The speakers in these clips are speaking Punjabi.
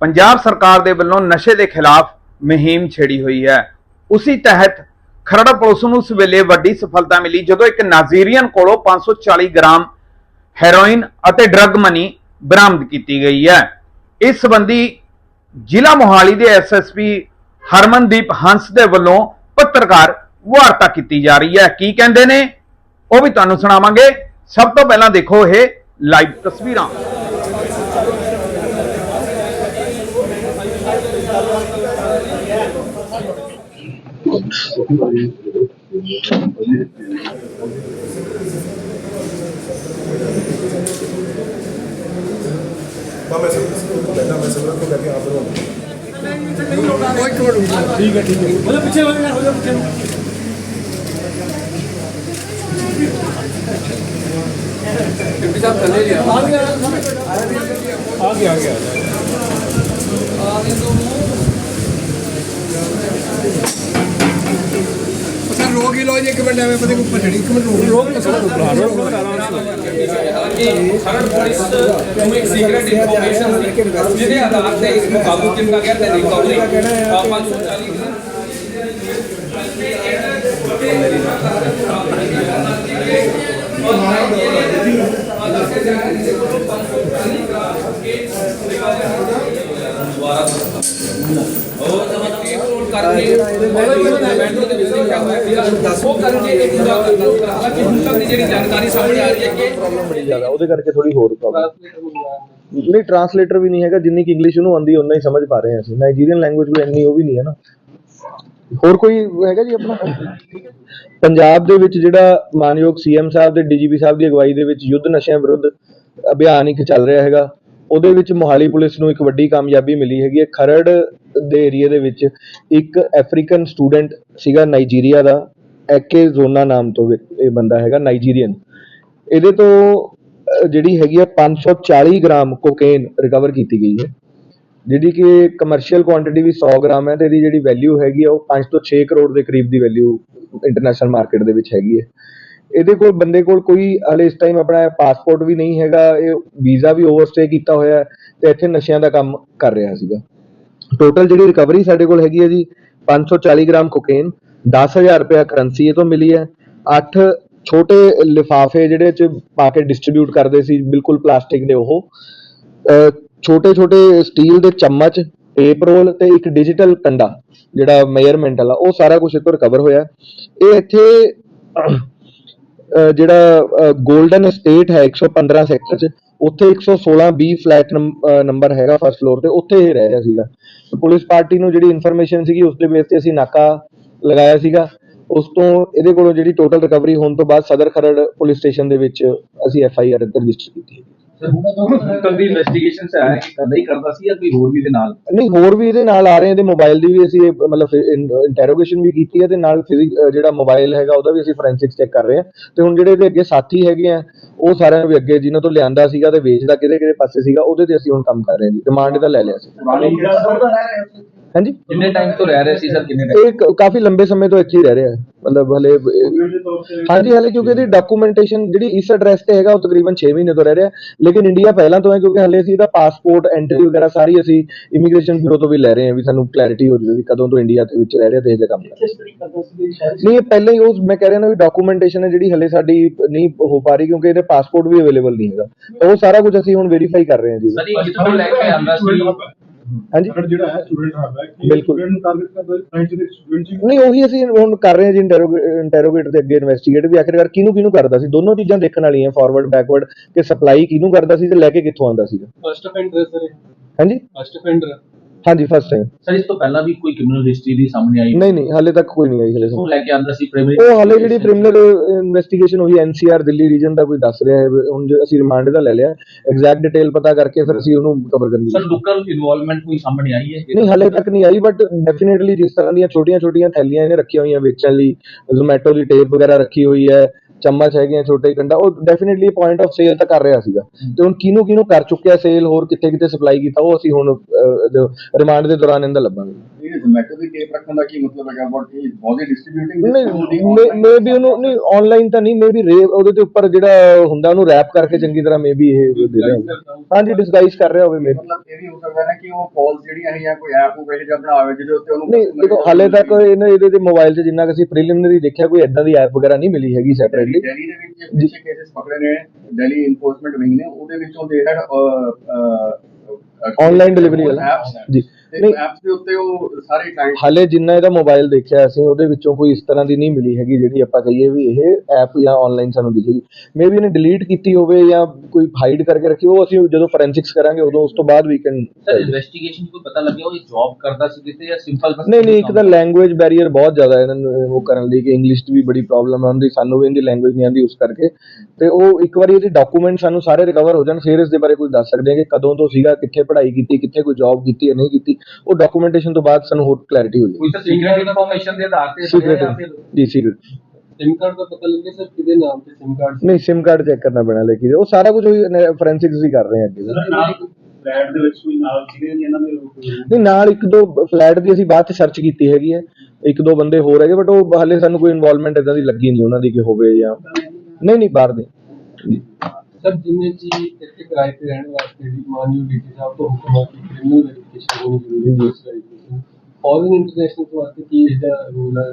ਪੰਜਾਬ ਸਰਕਾਰ ਦੇ ਵੱਲੋਂ ਨਸ਼ੇ ਦੇ ਖਿਲਾਫ ਮੁਹਿੰਮ ਛੇੜੀ ਹੋਈ ਹੈ। ਉਸੇ ਤਹਿਤ ਖਰੜ ਪੁਲਿਸ ਨੂੰ ਉਸ ਵੇਲੇ ਵੱਡੀ ਸਫਲਤਾ ਮਿਲੀ, ਜਦੋਂ ਇੱਕ ਨਾਜ਼ੀਰੀਅਨ ਕੋਲੋਂ 540 ਗ੍ਰਾਮ ਹੈਰੋਇਨ ਅਤੇ ਡਰੱਗ ਮਨੀ ਬਰਾਮਦ ਕੀਤੀ ਗਈ ਹੈ। ਇਸ ਸੰਬੰਧੀ ਜ਼ਿਲ੍ਹਾ ਮੋਹਾਲੀ ਦੇ ਐਸਐਸਪੀ ਹਰਮਨਦੀਪ ਹੰਸ ਦੇ ਵੱਲੋਂ ਪੱਤਰਕਾਰ ਵਾਰਤਾ ਕੀਤੀ ਜਾ ਰਹੀ ਹੈ। ਕੀ ਕਹਿੰਦੇ ਨੇ? ਉਹ ਵੀ ਤੁਹਾਨੂੰ ਸੁਣਾਵਾਂਗੇ। ਸਭ ਤੋਂ ਪਹਿਲਾਂ ਦੇਖੋ ਇਹ ਲਾਈਵ ਤਸਵੀਰਾਂ। ਮੈਂ ਮੈਸੇਜ ਪਹਿਲਾਂ ਮੈਸੇਜ ਰੱਖੋ ਲੈ ਕੇ ਆਪ ਨੂੰ ਠੀਕ ਹੈ ਠੀਕ ਹੈ ਉਹਦੇ ਪਿੱਛੇ ਹੋ ਜਾ ਹੋ ਜਾ ਪਿੱਛੇ ਡਿਪਟੀ ਸਾਹਿਬ ਥੱਲੇ ਲਿਆ ਆ ਗਿਆ ਆ ਗਿਆ। ਆ ਗਿਆ ਸਰ ਰੋਕ ਹੀ ਲੋ ਜੀ ਇੱਕ ਮਿੰਟ ਐਵੇਂ ਪਤਾ ਕੋਈ ਪਛੜੀ ਇੱਕ ਮਿੰਟ ਰੋਕ ਰੋਕ ਕੇ ਸਰ ਰੋਕ ਰੋਕ ਕਿ ਖਰੜ ਪੁਲਿਸ ਨੂੰ ਇੱਕ ਸੀਕ੍ਰੀਟ ਇਨਫੋਰਮੇਸ਼ਨ ਸੀ ਜਿਹਦੇ ਆਧਾਰ ਤੇ ਇਸ ਨੂੰ ਕਾਬੂ ਕੀਤਾ ਗਿਆ ਤੇ ਰਿਕਵਰੀ 540 ਬੜੀ ਜ਼ਿਆਦਾ ਉਹਦੇ ਕਰਕੇ ਥੋੜੀ ਹੋਰ ਪ੍ਰੋਬਲਮ ਨਹੀਂ ਟਰਾਂਸਲੇਟਰ ਵੀ ਨਹੀਂ ਹੈਗਾ ਜਿੰਨੀ ਕਿ ਇੰਗਲਿਸ਼ ਉਹਨੂੰ ਆਉਂਦੀ ਉਨਾ ਹੀ ਸਮਝ ਪਾ ਰਹੇ ਹਾਂ ਅਸੀਂ। ਨਾਈਜੀਰੀਅਨ ਲੈਂਗੁਏਜ ਵੀ ਇੰਨੀ ਉਹ ਵੀ ਨਹੀਂ ਹੈ ਨਾ। ਹੋਰ ਕੋਈ ਹੈਗਾ ਜੀ ਆਪਣਾ? ਪੰਜਾਬ ਦੇ ਵਿੱਚ ਜਿਹੜਾ ਮਾਨਯੋਗ ਸੀਐਮ ਸਾਹਿਬ ਤੇ ਡੀਜੀਪੀ ਸਾਹਿਬ ਦੀ ਅਗਵਾਈ ਦੇ ਵਿੱਚ ਯੁੱਧ ਨਸ਼ਿਆਂ ਵਿਰੁੱਧ ਅਭਿਆਨ ਇੱਕ ਚੱਲ ਰਿਹਾ ਹੈਗਾ ਉਹਦੇ ਵਿੱਚ ਮੋਹਾਲੀ ਪੁਲਿਸ ਨੂੰ ਇੱਕ ਵੱਡੀ ਕਾਮਯਾਬੀ ਮਿਲੀ ਹੈਗੀ ਹੈ। ਖਰੜ ਦੇ ਏਰੀਆ ਦੇ ਵਿੱਚ ਇੱਕ ਅਫਰੀਕਨ ਸਟੂਡੈਂਟ ਸੀਗਾ ਨਾਈਜੀਰੀਆ ਦਾ ਐਕੇ ਜ਼ੋਨਾ ਨਾਮ ਤੋਂ ਇਹ ਬੰਦਾ ਹੈਗਾ ਨਾਈਜੀਰੀਅਨ ਇਹਦੇ ਤੋਂ ਜਿਹੜੀ ਹੈਗੀ ਆ 540 ਗ੍ਰਾਮ ਕੋਕੇਨ ਰਿਕਵਰ ਕੀਤੀ ਗਈ ਹੈ। ਜਿਹੜੀ ਕਿ ਕਮਰਸ਼ੀਅਲ ਕੁਆਂਟੀਟੀ ਵੀ 100 ਗ੍ਰਾਮ ਹੈ ਤੇ ਇਹਦੀ ਜਿਹੜੀ ਵੈਲਿਊ ਹੈਗੀ ਆ ਉਹ 5 ਤੋਂ 6 ਕਰੋੜ ਦੇ ਕਰੀਬ ਦੀ ਵੈਲਿਊ ਇੰਟਰਨੈਸ਼ਨਲ ਮਾਰਕੀਟ ਦੇ ਵਿੱਚ ਹੈਗੀ ਹੈ। ਇਹਦੇ ਕੋਲ, ਬੰਦੇ ਕੋਲ ਕੋਈ ਹਲੇ ਇਸ ਟਾਈਮ ਆਪਣਾ ਪਾਸਪੋਰਟ ਵੀ ਨਹੀਂ ਹੈਗਾ, ਇਹ ਵੀਜ਼ਾ ਵੀ ਓਵਰਸਟੇ ਕੀਤਾ ਹੋਇਆ ਹੈ ਤੇ ਇੱਥੇ ਨਸ਼ਿਆਂ ਦਾ ਕੰਮ ਕਰ ਰਿਹਾ ਸੀਗਾ। ਟੋਟਲ ਜਿਹੜੀ ਰਿਕਵਰੀ ਸਾਡੇ ਕੋਲ ਹੈਗੀ ਹੈ ਜੀ 540 ਗ੍ਰਾਮ ਕੋਕੇਨ 10000 ਰੁਪਏ ਕਰੰਸੀ ਇਹ ਤੋਂ ਮਿਲੀ ਹੈ। 8 ਛੋਟੇ ਲਿਫਾਫੇ ਜਿਹੜੇ ਚ ਪਾ ਕੇ ਡਿਸਟ੍ਰੀਬਿਊਟ ਕਰਦੇ ਸੀ, ਬਿਲਕੁਲ ਪਲਾਸਟਿਕ ਦੇ ਉਹ। ਛੋਟੇ ਛੋਟੇ ਸਟੀਲ ਦੇ ਚਮਚ ਟੇਪ ਰੋਲ ਤੇ ਇੱਕ ਡਿਜੀਟਲ ਕੰਡਾ, ਜਿਹੜਾ ਮੇਜ਼ਰਮੈਂਟ ਵਾਲਾ, ਉਹ ਸਾਰਾ ਕੁਝ ਇਤੋਂ ਰਿਕਵਰ ਹੋਇਆ। ਇਹ ਇੱਥੇ ਜਿਹੜਾ 골ਡਨ ਸਟੇਟ ਹੈ 115 ਸੈਕਟਰ ਚ। ਉੱਥੇ 116 ਬੀ ਫਲੈਟ ਨੰਬਰ ਹੈਗਾ ਫਸਟ ਫਲੋਰ ਤੇ, ਉੱਥੇ ਇਹ ਰਹਿ ਰਿਹਾ ਸੀਗਾ। ਪੁਲਿਸ ਪਾਰਟੀ ਨੂੰ ਜਿਹੜੀ ਇਨਫੋਰਮੇਸ਼ਨ ਸੀਗੀ, ਉਸ ਦੇ ਬੇਸ ਤੇ ਅਸੀਂ ਨਾਕਾ ਲਗਾਇਆ ਸੀਗਾ। ਉਸ ਤੋਂ ਇਹਦੇ ਕੋਲੋਂ ਜਿਹੜੀ ਟੋਟਲ ਰਿਕਵਰੀ ਹੋਣ ਤੋਂ ਬਾਅਦ ਸਦਰ ਖਰੜ ਪੁਲਿਸ ਸਟੇਸ਼ਨ ਦੇ ਵਿੱਚ ਅਸੀਂ ਐਫ ਆਈ ਆਰ ਰਜਿਸਟਰ ਕੀਤੀ। ਹੈ ਦੀ ਇਨਵੈਸਟੀਗੇਸ਼ਨ ਚ ਆਇਆ ਕਿ ਕਰਦਾ ਹੀ ਕਰਦਾ ਸੀ ਜਾਂ ਕੋਈ ਹੋਰ ਵੀ ਦੇ ਨਾਲ? ਨਹੀਂ ਹੋਰ ਵੀ ਇਹਦੇ ਨਾਲ ਆ ਰਹੇ ਇਹਦੇ ਮੋਬਾਈਲ ਦੀ ਵੀ ਅਸੀਂ ਇਹ ਮਤਲਬ ਇੰਟਰੋਗੇਸ਼ਨ ਵੀ ਕੀਤੀ ਹੈ ਤੇ ਨਾਲ ਫਿਜ਼ਿਕ ਜਿਹੜਾ ਮੋਬਾਈਲ ਹੈਗਾ ਉਹਦਾ ਵੀ ਅਸੀਂ ਫੋਰੈਂਸਿਕਸ ਚੈੱਕ ਕਰ ਰਹੇ ਹਾਂ ਤੇ ਹੁਣ ਜਿਹੜੇ ਇਹਦੇ ਅੱਗੇ ਸਾਥੀ ਹੈਗੇ ਆ ਉਹ ਸਾਰਿਆਂ ਨੂੰ ਵੀ ਅੱਗੇ ਜਿਨ੍ਹਾਂ ਤੋਂ ਲਿਆਂਦਾ ਸੀਗਾ ਤੇ ਵੇਚਦਾ ਕਿਹਦੇ ਕਿਹਦੇ ਪਾਸੇ ਸੀਗਾ ਉਹਦੇ ਤੇ ਅਸੀਂ ਹੁਣ ਕੰਮ ਕਰ ਰਹੇ ਹਾਂ ਜੀ ਰਿਮਾਂਡ ਇਹਦਾ ਲੈ ਲਿਆ ਸੀ। ਹਾਂਜੀ? ਕਿੰਨੇ ਟਾਈਮ ਤੋਂ ਰਹਿ ਰਹੇ ਸੀ ਸਰ? ਕਿੰਨੇ? ਇਹ ਕ- ਕਾਫੀ ਲੰਬੇ ਸਮੇਂ ਤੋਂ ਇੱਥੇ ਹੀ ਰਹਿ ਰਿਹਾ ਹੈ। ਮਤਲਬ ਹਲੇ ਹਾਂਜੀ ਹਲੇ ਕਿਉਂਕਿ ਇਹਦੀ ਡਾਕੂਮੈਂਟੇਸ਼ਨ ਜਿਹੜੀ ਇਸ ਐਡਰੈਸ ਤੇ ਹੈਗਾ ਉਹ ਤਕਰੀਬਨ 6 ਮਹੀਨੇ ਤੋਂ ਰਹਿ ਰਿਹਾ ਲੇਕਿਨ ਇੰਡੀਆ ਪਹਿਲਾਂ ਤੋਂ ਹੈ ਕਿਉਂਕਿ ਹਲੇ ਅਸੀਂ ਇਹਦਾ ਪਾਸਪੋਰਟ ਐਂਟਰੀ ਵਗੈਰਾ ਸਾਰੀ ਅਸੀਂ ਇਮੀਗ੍ਰੇਸ਼ਨ ਬਿਊਰੋ ਤੋਂ ਵੀ ਲੈ ਰਹੇ ਹਾਂ ਵੀ ਸਾਨੂੰ ਕਲੈਰਿਟੀ ਹੋ ਜਾਵੇ ਵੀ ਕਦੋਂ ਤੋਂ ਇੰਡੀਆ ਦੇ ਵਿੱਚ ਰਹਿ ਰਿਹਾ ਤੇ ਇਹ ਜਿਹਾ ਕੰਮ ਕਰ ਰਿਹਾ। ਨਹੀਂ ਇਹ ਪਹਿਲਾਂ ਹੀ ਉਹ ਮੈਂ ਕਹਿ ਰਿਹਾ ਨਾ ਵੀ ਡਾਕੂਮੈਂਟੇਸ਼ਨ ਹੈ ਜਿਹੜੀ ਹਲੇ ਸਾਡੀ ਨਹੀਂ ਹੋ ਪਾ ਰਹੀ ਕਿਉਂਕਿ ਇਹਦੇ ਪਾਸਪੋਰਟ ਵੀ ਅਵੇਲੇਬਲ ਨਹੀਂ ਹੈਗਾ। ਤਾਂ ਉਹ ਸਾਰਾ ਕੁਝ ਅਸੀਂ ਹੁਣ ਵੈਰੀਫਾਈ ਕਰ ਰਹੇ ਹਾਂ ਜੀ। ਸਰ ਇਹ ਕਿੱਥੋਂ ਲੈ ਕੇ ਆਂਦਾ ਸੀ ਹਾਂਜੀ। ਜਿਹੜਾ ਹੈ ਸਟੂਡੈਂਟ ਹੱਬ ਹੈ ਕਿ ਬਿਲਕੁਲ। ਸਟੂਡੈਂਟ ਨੂੰ ਟਾਰਗੇਟ ਕਰਦਾ ਫ੍ਰੈਂਚ ਦੇ ਸਟੂਡੈਂਟ ਸੀ ਨਹੀਂ ਉਹੀ ਅਸੀਂ ਹੁਣ ਕਰ ਰਹੇ ਹਾਂ ਜੀ ਇੰਟਰੋਗੇਟ ਤੇ ਅੱਗੇ ਇਨਵੈਸਟੀਗੇਟ ਵੀ ਆਖਿਰਕਾਰ ਕਿਹਨੂੰ ਕਿਹਨੂੰ ਕਰਦਾ ਸੀ। ਦੋਨੋਂ ਚੀਜ਼ਾਂ ਦੇਖਣ ਵਾਲੀਆਂ ਫਾਰਵਰਡ ਬੈਕਵਰਡ ਕਿ ਸਪਲਾਈ ਕਿਹਨੂੰ ਕਰਦਾ ਸੀ ਤੇ ਲੈ ਕੇ ਕਿੱਥੋਂ ਆਉਂਦਾ ਸੀਗਾ। ਫਸਟ ਅਫੈਂਡਰ ਸਰ ਹਾਂਜੀ? ਫਸਟ ਅਫੈਂਡਰ ਹਾਂਜੀ ਫਸਟ ਟਾਈਮ ਸਰ ਇਸ ਤੋਂ ਪਹਿਲਾਂ ਵੀ ਕੋਈ ਕ੍ਰਿਮੀਨਲ ਹਿਸਟਰੀ ਦੀ ਸਾਹਮਣੇ ਆਈ? ਨਹੀਂ ਨਹੀਂ ਹਾਲੇ ਤੱਕ ਕੋਈ ਨਹੀਂ ਆਈ ਹਲੇ ਉਹ ਲੈ ਕੇ ਆਂਦਾ ਸੀ ਪ੍ਰਾਇਮਰੀ ਉਹ ਹਾਲੇ ਜਿਹੜੀ ਕ੍ਰਿਮੀਨਲ ਇਨਵੈਸਟੀਗੇਸ਼ਨ ਹੋਈ ਐਨਸੀਆਰ ਦਿੱਲੀ ਰੀਜਨ ਦਾ ਕੋਈ ਦੱਸ ਰਿਹਾ ਹੈ ਵੀ ਹੁਣ ਜੇ ਅਸੀਂ ਰਿਮਾਂਡ ਦਾ ਲੈ ਲਿਆ ਐਗਜ਼ੈਕਟ ਡਿਟੇਲ ਪਤਾ ਕਰਕੇ ਫਿਰ ਅਸੀਂ ਉਹਨੂੰ ਕਵਰ ਕਰਨ ਦੀ ਸਰ ਲੋਕਲ ਇਨਵੋਲਵਮੈਂਟ ਕੋਈ ਸਾਹਮਣੇ ਆਈ ਹੈ? ਨਹੀਂ ਹਾਲੇ ਤੱਕ ਨਹੀਂ ਆਈ ਬਟ ਡੈਫੀਨਿਟਲੀ ਜਿਸ ਤਰ੍ਹਾਂ ਦੀਆਂ ਛੋਟੀਆਂ ਛੋਟੀਆਂ ਥੈਲੀਆਂ ਇਹਨੇ ਰੱਖੀਆਂ ਹੋਈਆਂ ਵੇਚਣ ਲਈ ਜ਼ੋਮੈਟੋ ਦੀ ਟੇਪ ਵਗੈਰਾ ਰੱਖੀ ਹੋਈ ਹੈ ਚਮਚ ਹੈਗੇ ਛੋਟੇ ਕੰਡਾ, ਉਹ ਡੈਫੀਨਿਟਲੀ ਪੁਆਇੰਟ ਆਫ ਸੇਲ ਤਾਂ ਕਰ ਰਿਹਾ ਸੀਗਾ। ਤੇ ਹੁਣ ਕਿਹਨੂੰ ਕਿਹਨੂੰ ਕਰ ਚੁੱਕਿਆ ਸੇਲ ਹੋਰ ਕਿੱਥੇ ਕਿੱਥੇ ਸਪਲਾਈ ਕੀਤਾ, ਉਹ ਅਸੀਂ ਹੁਣ ਰਿਮਾਂਡ ਦੇ ਦੌਰਾਨ ਇਹਦਾ ਲੱਭਾਂਗੇ। ਇਹ ਜ਼ੋਮੈਟੋ ਦੀ ਟੇਪ ਰੱਖਣ ਦਾ ਕੀ ਮਤਲਬ ਹੈਗਾ? ਵਾਟ ਹੀ ਵਾਸ ਹੀ ਡਿਸਟ੍ਰੀਬਿਊਟਿੰਗ ਨਹੀਂ ਮੇ ਵੀ ਉਹਨੂੰ ਨਹੀਂ ਆਨਲਾਈਨ ਤਾਂ ਨਹੀਂ ਮੇ ਵੀ ਉਹਦੇ ਤੇ ਉੱਪਰ ਜਿਹੜਾ ਹੁੰਦਾ ਉਹਨੂੰ ਰੈਪ ਕਰਕੇ ਚੰਗੀ ਤਰ੍ਹਾਂ ਮੇ ਵੀ ਇਹ ਦੇ ਰਿਹਾ ਹੋਵੇ। ਹਾਂਜੀ ਡਿਸਗਾਈਜ਼ ਕਰ ਰਿਹਾ ਹੋਵੇ ਮੇ ਮਤਲਬ ਇਹ ਵੀ ਹੋ ਸਕਦਾ ਨਾ ਕਿ ਉਹ ਕਾਲਸ ਜਿਹੜੀਆਂ ਹੈ ਜਾਂ ਕੋਈ ਐਪ ਉਹ ਜਿਹਾ ਬਣਾਵੇ ਜਿਹਦੇ ਉੱਤੇ ਉਹਨੂੰ ਨਹੀਂ ਦੇਖੋ ਹਾਲੇ ਤੱਕ ਇਹਨੇ ਇਹਦੇ ਤੇ ਮੋਬਾਈਲ 'ਚ ਜਿੰਨਾ ਕਿ ਅਸੀਂ ਪ੍ਰੀਲਿਮਿਨਰੀ ਦੇਖਿਆ ਕੋਈ ਐਦਾਂ ਦੀ ਐਪ ਵਗੈਰਾ ਨਹੀਂ ਮਿਲੀ ਹੈਗੀ ਸੈਪਰੇਟਲੀ ਦਿੱਲੀ ਦੇ ਵਿੱਚ ਪਿੱਛੇ ਕੇਸਿਸ ਪਕੜੇ ਨੇ ਦਿੱਲੀ ਇਨਫੋਰਸਮੈਂਟ ਵਿੰਗ ਨੇ ਉਹਦੇ ਵਿੱਚੋਂ ਦੇ ਹੈਡ Online delivery ਵਾਲਾ। ਜੀ। ਨਹੀਂ। ਐਪਸ ਦੇ ਉੱਤੇ ਉਹ ਸਾਰੇ ਕਲਾਇੰਟ ਹਾਲੇ ਜਿੰਨਾ ਇਹਦਾ ਮੋਬਾਈਲ ਦੇਖਿਆ ਅਸੀਂ ਉਹਦੇ ਵਿੱਚੋਂ ਕੋਈ ਇਸ ਤਰ੍ਹਾਂ ਦੀ ਨਹੀਂ ਮਿਲੀ ਹੈਗੀ ਜਿਹੜੀ ਆਪਾਂ ਕਹੀਏ ਵੀ ਇਹ ਐਪ ਜਾਂ ਆਨਲਾਈਨ ਸਾਨੂੰ ਦਿਖੇਗੀ। ਮੇਬੀ ਇਹਨੇ ਡਿਲੀਟ ਕੀਤੀ ਹੋਵੇ ਜਾਂ ਕੋਈ ਹਾਈਡ ਕਰਕੇ ਰੱਖੀ ਉਹ ਅਸੀਂ ਜਦੋਂ ਫੋਰੈਂਸਿਕਸ ਕਰਾਂਗੇ ਉਦੋਂ ਉਸ ਤੋਂ ਬਾਅਦ ਵੀ ਕੈਨ ਸਰ ਇਨਵੈਸਟੀਗੇਸ਼ਨ ਕੋਈ ਪਤਾ ਲੱਗਿਆ ਉਹ ਜੌਬ ਕਰਦਾ ਸੀ ਕਿਤੇ ਜਾਂ ਸਿੰਪਲ ਬਸ ਨਹੀਂ ਨਹੀਂ ਇੱਕ ਤਾਂ ਲੈਂਗੁਏਜ ਬੈਰੀਅਰ ਬਹੁਤ ਜ਼ਿਆਦਾ ਹੈ ਇਹਨਾਂ ਨੂੰ ਉਹ ਕਰਨ ਲਈ ਕਿ ਇੰਗਲਿਸ਼ 'ਚ ਵੀ ਬੜੀ ਪ੍ਰੋਬਲਮ ਹੈ ਉਹਦੀ ਸਾਨੂੰ ਵੀ ਇਹਦੀ ਲੈਂਗੁਏਜ ਨਹੀਂ ਆਉਂਦੀ ਉਸ ਕਰਕੇ। ਤੇ ਉਹ ਇੱਕ ਵਾਰੀ ਇਹਦੇ ਡਾਕੂਮੈਂਟ ਸਾਨੂੰ ਸਾਰੇ ਰਿਕਵਰ ਹੋ ਜਾਣ ਫਿਰ ਇਸ ਦੇ ਬਾਰੇ ਕੁਝ ਦੱਸ ਸਕਦੇ ਹਾਂ ਕਿ ਕਦੋਂ ਤੋਂ ਸੀਗਾ ਕਿੱਥੇ ਪੜ੍ਹਾਈ ਕੀਤੀ ਕਿੱਥੇ ਕੋਈ ਜੌਬ ਕੀਤੀ ਜਾਂ ਨਹੀਂ ਕੀਤੀ। ਉਹ ਡਾਕੂਮੈਂਟੇਸ਼ਨ ਤੋਂ ਬਾਅਦ ਸਾਨੂੰ ਹੋਰ ਕਲੈਰਿਟੀ ਹੋ। ਜਾਏਗੀ ਤਾਂ ਕਾਰਡ ਚੈੱਕ ਕਰਨਾ ਪੈਣਾ ਲੇਕਿਨ ਉਹ ਸਾਰਾ ਕੁਝ ਉਹੀ ਫੋਰੈਂਸਿਕਸ ਹੀ ਕਰ ਰਹੇ ਆ ਅੱਗੇ। ਨਹੀਂ ਨਾਲ ਇੱਕ ਦੋ ਫਲੈਟ ਦੀ ਅਸੀਂ ਬਾਅਦ ਸਰਚ ਕੀਤੀ ਹੈਗੀ ਹੈ। ਇੱਕ ਦੋ ਬੰਦੇ ਹੋਰ ਹੈਗੇ ਬਟ ਉਹ ਹਾਲੇ ਸਾਨੂੰ ਕੋਈ ਇਨਵੋਲਵਮੈਂਟ ਇਦਾਂ ਦੀ ਲੱਗੀ ਨਹੀਂ ਉਹਨਾਂ ਦੀ ਕਿ ਹੋਵੇ ਜਾਂ ਨਹੀਂ ਨਹੀਂ ਬਾਹਰ ਦੇ। ਸਰ, ਜਿਵੇਂ ਜੀ ਇੱਥੇ ਕਿਰਾਏ ਤੇ ਰਹਿਣ ਵਾਸਤੇ ਵੀ ਮਾਨਯੋਗ ਡੀਸੀ ਸਾਹਿਬ ਤੋਂ ਹੁਕਮ ਆ ਕਿ ਕ੍ਰਿਮੀਨਲ ਵੈਰੀਫਿਕੇਸ਼ਨ ਹੋਣੀ ਜ਼ਰੂਰੀ ਹੈ ਇਸ ਫੋਰਨ ਇੰਟਰਨੈਸ਼ਨਲ ਤੋਂ ਵਾਸਤੇ ਕੀ ਇਸ ਰੂਲ ਹੈ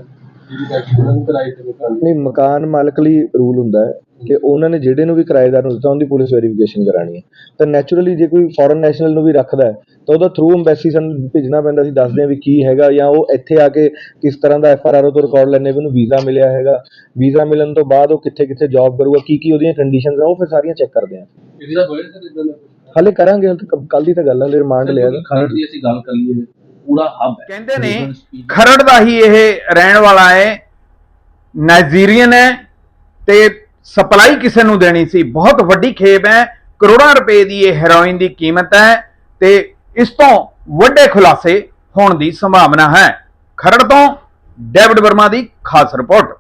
ਜਿਹਦੀ ਕਰਕੇ ਉਹਨਾਂ ਨੂੰ ਤੇ ਮਕਾਨ ਨਹੀਂ, ਮਕਾਨ ਮਾਲਕ ਲਈ ਰੂਲ ਹੁੰਦਾ ਹੈ। ਕਿ ਉਹਨਾਂ ਨੇ ਜਿਹੜੇ ਨੂੰ ਵੀ ਕਿਰਾਏਦਾਰ ਨੂੰ ਦਿੱਤਾ ਉਹਦੀ ਪੁਲਿਸ ਵੈਰੀਫਿਕੇਸ਼ਨ ਕਰਾਣੀ ਹੈ ਤਾਂ ਨੈਚੁਰਲੀ ਜੇ ਕੋਈ ਫੋਰਨ ਨੈਸ਼ਨਲ ਨੂੰ ਵੀ ਰੱਖਦਾ ਹੈ ਤਾਂ ਉਹਦਾ ਥਰੂ ਐਮਬੈਸੀ ਸਾਨੂੰ ਭੇਜਣਾ ਪੈਂਦਾ ਸੀ ਦੱਸਦੇ ਆ ਵੀ ਕੀ ਹੈਗਾ ਜਾਂ ਉਹ ਇੱਥੇ ਆ ਕੇ ਕਿਸ ਤਰ੍ਹਾਂ ਦਾ ਐਫ ਆਰ ਆਰ ਤੋਂ ਰਿਕਾਰਡ ਲੈਣੇ ਵੀ ਉਹਨੂੰ ਵੀਜ਼ਾ ਮਿਲਿਆ ਹੈਗਾ ਵੀਜ਼ਾ ਮਿਲਣ ਤੋਂ ਬਾਅਦ ਉਹ ਕਿੱਥੇ ਕਿੱਥੇ ਜੌਬ ਕਰੂਗਾ ਕੀ ਕੀ ਉਹਦੀਆਂ ਕੰਡੀਸ਼ਨਸ ਆ ਉਹ ਫਿਰ ਸਾਰੀਆਂ ਚੈੱਕ ਕਰਦੇ ਆ ਇਹਦਾ ਹੋਇਆ ਸਰ ਇਦਾਂ? ਹਾਲੇ ਕਰਾਂਗੇ ਹਾਲੇ ਕੱਲ ਦੀ ਤਾਂ ਗੱਲ ਹੈ ਹਲੇ ਰਿਮਾਂਡ ਲਿਆ ਗਾ। ਖਰੜ ਦੀ ਅਸੀਂ ਗੱਲ ਕਰ ਲਈਏ ਪੂਰਾ ਹੱਬ ਹੈ ਕਹਿੰਦੇ ਨੇ ਖਰੜ ਦਾ ਹੀ ਇਹ ਰਹਿਣ ਵਾਲਾ ਹੈ ਨਾਈਜੀਰੀਅਨ ਹੈ ਤੇ ਸਪਲਾਈ ਕਿਸੇ ਨੂੰ ਦੇਣੀ ਸੀ। ਬਹੁਤ ਵੱਡੀ ਖੇਬ ਹੈ। ਕਰੋੜਾਂ ਰੁਪਏ ਦੀ ਇਹ ਹੈਰੋਇਨ ਦੀ ਕੀਮਤ ਹੈ ਤੇ ਇਸ ਤੋਂ ਵੱਡੇ ਖੁਲਾਸੇ ਹੋਣ ਦੀ ਸੰਭਾਵਨਾ ਹੈ। ਖਰੜ ਤੋਂ ਡੇਵਿਡ ਵਰਮਾ ਦੀ ਖਾਸ ਰਿਪੋਰਟ।